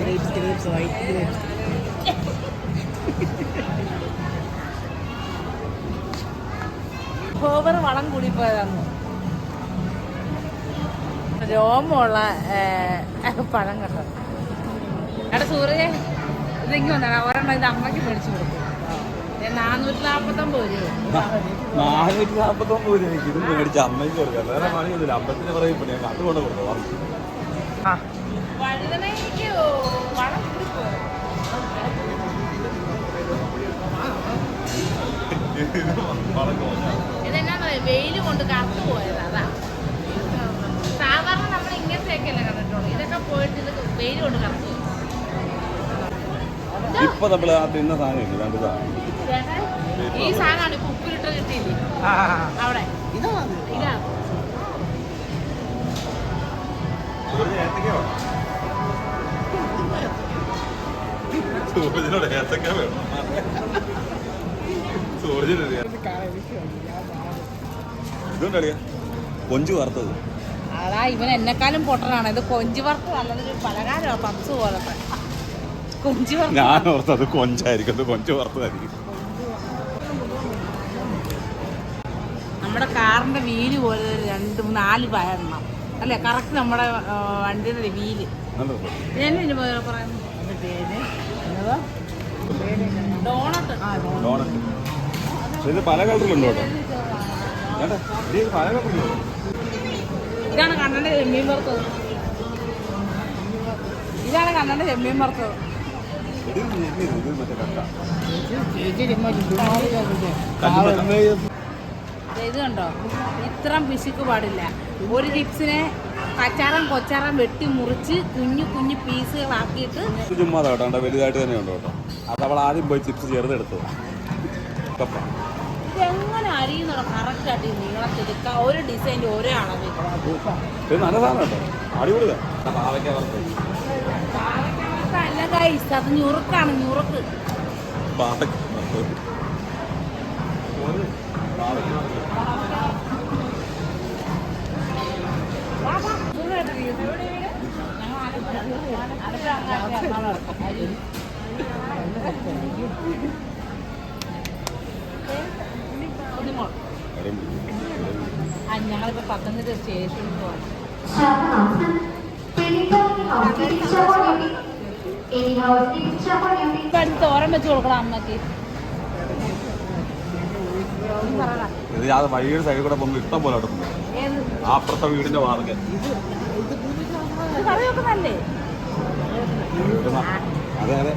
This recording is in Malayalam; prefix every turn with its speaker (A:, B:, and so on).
A: Grapes grapes, white grapes.
B: Over വളം പഴം കണ്ടോ? എടാ സൂര്യ ഇതെങ്കി വന്നാ ഒരെണ്ണം ഇത് അമ്മയ്ക്ക് മേടിച്ചു കൊടുക്കും. നാനൂറ്റി നാപ്പത്തൊമ്പത് രൂപ.
C: നാനൂറ്റി നാപ്പത്തൊമ്പത് രൂപ ഇത് മേടിച്ച അമ്മയ്ക്ക് കൊടുക്കാം. വേറെ പണിയൊന്നുമില്ല. അമ്പത്തിന് പറയും അത് കൊണ്ട് കൊടുക്കാം
B: ആ. വെയിൽ കൊണ്ട് കറുത്തു പോയത്? അതാ. സാധാരണ നമ്മൾ ഇങ്ങനത്തെയൊക്കെ അല്ലേ കണ്ടിട്ടുള്ളൂ. ഇതൊക്കെ പോയിട്ട് ഇത് വെയിൽ കൊണ്ട് കറുത്തു
C: ഇപ്പൊ നമ്മൾ ആ തിന്ന സാധനം രണ്ട് സാധനം.
B: ഈ സാധനമാണ് ഇപ്പൊ ഉപ്പിലിട്ട് കിട്ടിയില്ലേ? അവിടെ.
A: ഇതാണ്
B: ഇതാ.
C: സൂരജിനോട് ഏത്തക്ക വേണം സൂരജിന് ഇതുകൊണ്ട് അറിയാം കൊഞ്ചു വറുത്തത്.
B: അതാ ഇവൻ എന്നെക്കാളും പൊട്ടനാണ്. ഇത് കൊഞ്ച് വറുത്ത് നല്ലതൊരു പലകാരമാണ് പപ്സ് പോലത്തെ. കൊഞ്ച് വറുത്ത്.
C: ഞാൻ ഓർത്തത് കൊഞ്ചായിരിക്കും. അത് കൊഞ്ചു വറുത്തതായിരിക്കും.
B: നമ്മുടെ കാറിന്റെ വീൽ പോലെ രണ്ട് നാല് പയറണം അല്ലേ? കറക്റ്റ് നമ്മുടെ വണ്ടിയുടെ
C: വീൽ.
B: ഞാൻ ഇതിന് പേര്
A: എന്നതാ?
C: ഡോണറ്റ് ഇത് പല കളറിലുണ്ട് കേട്ടോ. ഇത് പല കളറിലുണ്ട്.
B: ഇതാണ് കണ്ണന്റെ ചെമ്മീൻ വറുത്തത്. ഇതാണ് കണ്ണന്റെ ചെമ്മീൻ വറുത്തത്.
A: ചേച്ചി
B: ഇത് കണ്ടോ? ഇത്രം പിശുക്ക് പാടില്ല. ഒരു ചിപ്സിനെ കച്ചാറം കൊച്ചാറം വെട്ടി മുറിച്ച് കുഞ്ഞു കുഞ്ഞു പീസുകളാക്കിയിട്ട്
C: ചുമ്മാ കേട്ടോ. വലുതായിട്ട് തന്നെ ഉണ്ട് കേട്ടോ? അത് അവൾ ആദ്യം പോയി ചിപ്സ് ചെറുതെടുത്തത്
B: ഇതെങ്ങനെ അരിയുന്നുണ്ടോ കറക്റ്റ് ആയിട്ട് ഈ നീളത്തിലെടുക്കുക ഒരു ഡിസൈന്റെ ഒരേ അളവിൽ
C: നല്ല സാധനം കേട്ടോ. വറുത്തത്
B: അല്ല ഗൈസ് അത് ഞുറുക്കാണ് ഞുറുക്ക്. ഞങ്ങളിപ്പോ പത്തനംതിട്ട സ്റ്റേഷനിൽ പോകാം ഇപ്പൊ അടുത്ത് തോരൻ വെച്ച് കൊടുക്കണം അമ്മയ്ക്ക്.
C: ഇത് ആ വഴിയുടെ സൈഡിൽ കൂടെ പോകുമ്പോൾ ഇഷ്ടം പോലെ അടക്കുന്നു അപ്പുറത്തെ വീടിന്റെ വാർക്കെ.
B: ഇത് കറി വെക്കുന്നല്ലേ
C: അതെ അതെ.